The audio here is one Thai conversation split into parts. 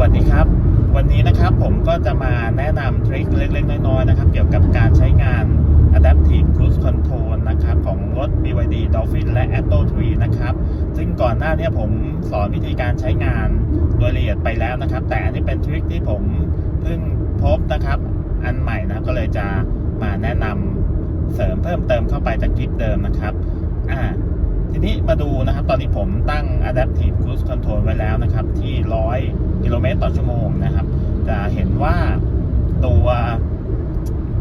วัสดีครับ วันนี้นะครับผมก็จะมาแนะนำทริคเล็กๆ น้อยๆนะครับ เกี่ยวกับการใช้งาน Adaptive Cruise Control นะครับ ของรถ BYD Dolphin และ Atto 3นะครับ ซึ่งก่อนหน้านี้ผมสอนวิธีการใช้งานโดยละเอียดไปแล้วนะครับ แต่อันนี้เป็นทริคที่ผมเพิ่งพบนะครับ อันใหม่นะก็เลยจะมาแนะนำเสริมเพิ่มเติมเข้าไปจากคลิปเดิมนะครับ มาดูนะครับ ตอนนี้ผมตั้ง Adaptive Cruise Control ไว้แล้วนะครับ ที่ 100 กิโลเมตรต่อชั่วโมงนะครับ จะเห็นว่าตัว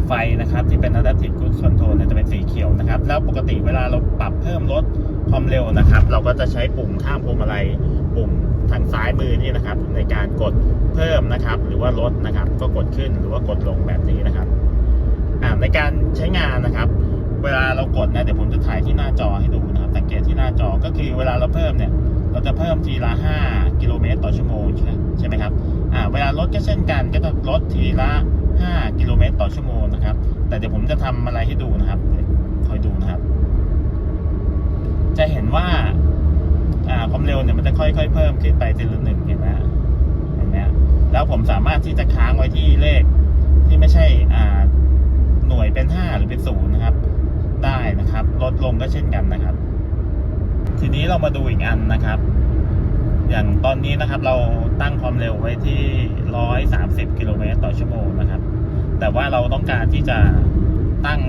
ไฟนะครับ ที่เป็น Adaptive Cruise Control จะเป็นสีเขียวนะครับ แล้วปกติเวลาเราปรับเพิ่มลดความเร็วนะครับ เราก็จะใช้ปุ่มข้ามพวงมาลัยปุ่มทางซ้ายมือนี่นะครับ ในการกดเพิ่มนะครับ หรือว่าลดนะครับ ก็กดขึ้นหรือว่ากดลงแบบนี้นะครับในการใช้งานนะครับ เวลาเรากดนะเดี๋ยวผมจะถ่ายที่หน้าจอให้ดูนะครับสังเกตที่หน้าจอก็คือเวลาเราเพิ่มเนี่ย เราจะเพิ่มทีละ 5 กิโลเมตรต่อชั่วโมงใช่ใช่ไหมครับอ่าเวลาลดก็เช่นกันก็จะลดทีละ 5 กิโลเมตรต่อชั่วโมงนะครับ แต่เดี๋ยวผมจะทำอะไรให้ดูนะครับคอยดูนะครับ จะเห็นว่าอ่าความเร็วเนี่ยมันจะค่อยๆ เพิ่มขึ้นไปทีละหนึ่งเห็นไหมเห็นไหมแล้วผมสามารถที่จะค้างไว้ที่เลขที่ไม่ใช่อ่าหน่วยเป็น 5 หรือเป็น0น นะครับ ลดลงก็เช่นกันนะครับ ทีนี้เรามาดูอีกอันนะครับ อย่างตอนนี้นะครับเราตั้งความเร็วไว้ที่ 130 กิโลเมตรต่อชั่วโมงนะครับ แต่ว่าเราต้องการที่จะตั้ง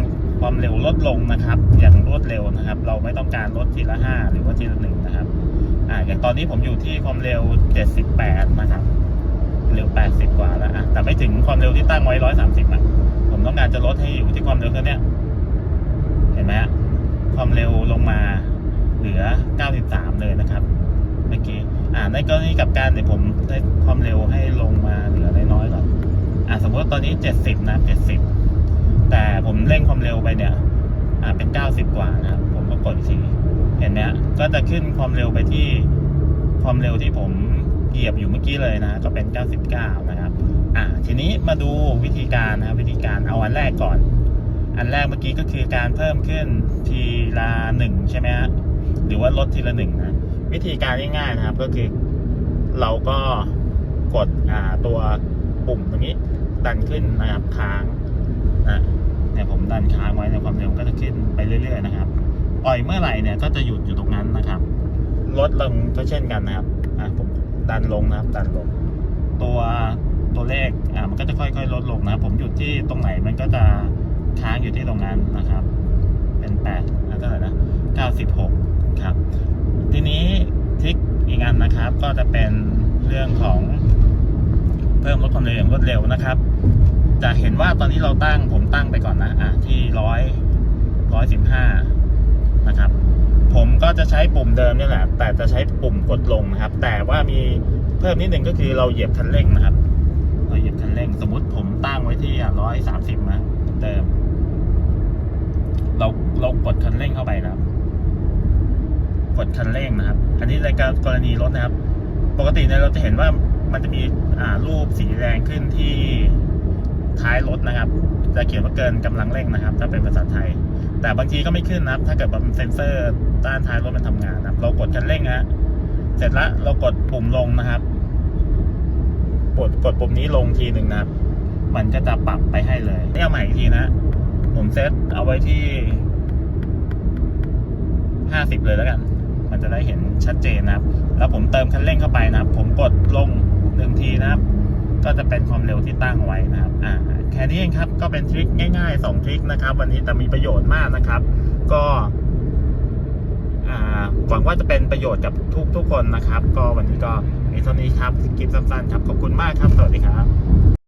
ความเร็วลดลงนะครับ อย่างรวดเร็วนะครับ เราไม่ต้องการลดทีละ 5 หรือว่าทีละหนึ่งนะครับอ่าอย่างตอนนี้ผมอยู่ที่ความเร็ว 78 นะครับ เร็ว 80 กว่าแล้วอะแต่ไม่ถึงความเร็วที่ตั้งไว้ 130อะผมต้องการจะลดให้อยู่ที่ความเร็วเท่านี้ นะความเร็วลงมาเหลือ 93 เลยนะครับ เมื่อกี้ อ่า ในกรณีกับการเดี๋ยวผมได้ความเร็วให้ลงมาเหลือน้อยๆก่อน อ่า สมมติตอนนี้ 70 นะ 70 แต่ผมเร่งความเร็วไปเนี่ย อ่า เป็น 90 กว่านะครับ ผมก็กดอีกทีเห็นไหมฮะก็จะขึ้นความเร็วไปที่ความเร็วที่ผมเหยียบอยู่เมื่อกี้เลยนะ ก็เป็น 99 นะครับ อ่า ทีนี้มาดูวิธีการนะครับวิธีการเอาอันแรกก่อน อันแรกเมื่อกี้ก็คือการเพิ่มขึ้นทีละหนึ่งใช่ไหมฮะหรือว่าลดทีละหนึ่งนะวิธีการง่ายๆนะครับก็คือเราก็กดตัวปุ่มตรงนี้ดันขึ้นนะครับค้างนะเนี่ยผมดันค้างไว้ในความเร็วก็จะขึ้นไปเรื่อย ๆ นะครับ ปล่อยเมื่อไหร่เนี่ยก็จะหยุดอยู่ตรงนั้นนะครับลดลงก็เช่นกันนะครับอ่าผมดันลงนะครับ ดันลง ตัวตัวเลขอ่ามันก็จะค่อยๆ ลดลงนะผมหยุดที่ตรงไหนมันก็จะ ที่ตรงนั้นนะครับ เป็นแปดอ่าเท่าไหร่นะเก้าสิบหกครับ ทีนี้ทริคอีกอันนะครับ ก็จะเป็นเรื่องของเพิ่มลดความเร็วอย่างรวดเร็วนะครับ จะเห็นว่าตอนนี้เราตั้งผมตั้งไปก่อนนะอะที่ร้อยร้อยสิบห้านะครับ ผมก็จะใช้ปุ่มเดิมนี่แหละ แต่จะใช้ปุ่มกดลงนะครับ แต่ว่ามีเพิ่มนิดหนึ่งก็คือเราเหยียบคันเร่งนะครับ เราเหยียบคันเร่ง สมมติผมตั้งไว้ที่ร้อยสามสิบนะเดิม เราเรากดคันเร่งเข้าไปนะครับ กดคันเร่งนะครับ อันนี้ในการกรณีรถนะครับ ปกติเนี่ยเราจะเห็นว่ามันจะมีอ่ารูปสีแดงขึ้นที่ท้ายรถนะครับ จะเขียนว่าเกินกำลังเร่งนะครับ ถ้าเป็นภาษาไทย แต่บางทีก็ไม่ขึ้นนะครับ ถ้าเกิดว่ามันเซ็นเซอร์ด้านท้ายรถมันทำงานนะครับ เรากดคันเร่งนะฮะเสร็จแล้วเรากดปุ่มลงนะครับกดกดปุ่มนี้ลงทีหนึ่งนะครับ มันก็จะปรับไปให้เลยนี่เอาใหม่อีกทีนะ ผมเซตเอาไว้ที่ห้าสิบเลยแล้วกัน มันจะได้เห็นชัดเจนนะครับ แล้วผมเติมคันเร่งเข้าไปนะครับ ผมกดลงหนึ่งทีนะครับ ก็จะเป็นความเร็วที่ตั้งไว้นะครับ อ่า แค่นี้เองครับ ก็เป็นทริคง่ายๆ2ทริคนะครับ วันนี้แต่มีประโยชน์มากนะครับ ก็อ่าหวังว่าจะเป็นประโยชน์กับทุกทุกๆคนนะครับ ก็วันนี้ก็มีเท่านี้ครับคลิปสั้นๆครับ ขอบคุณมากครับ สวัสดีครับ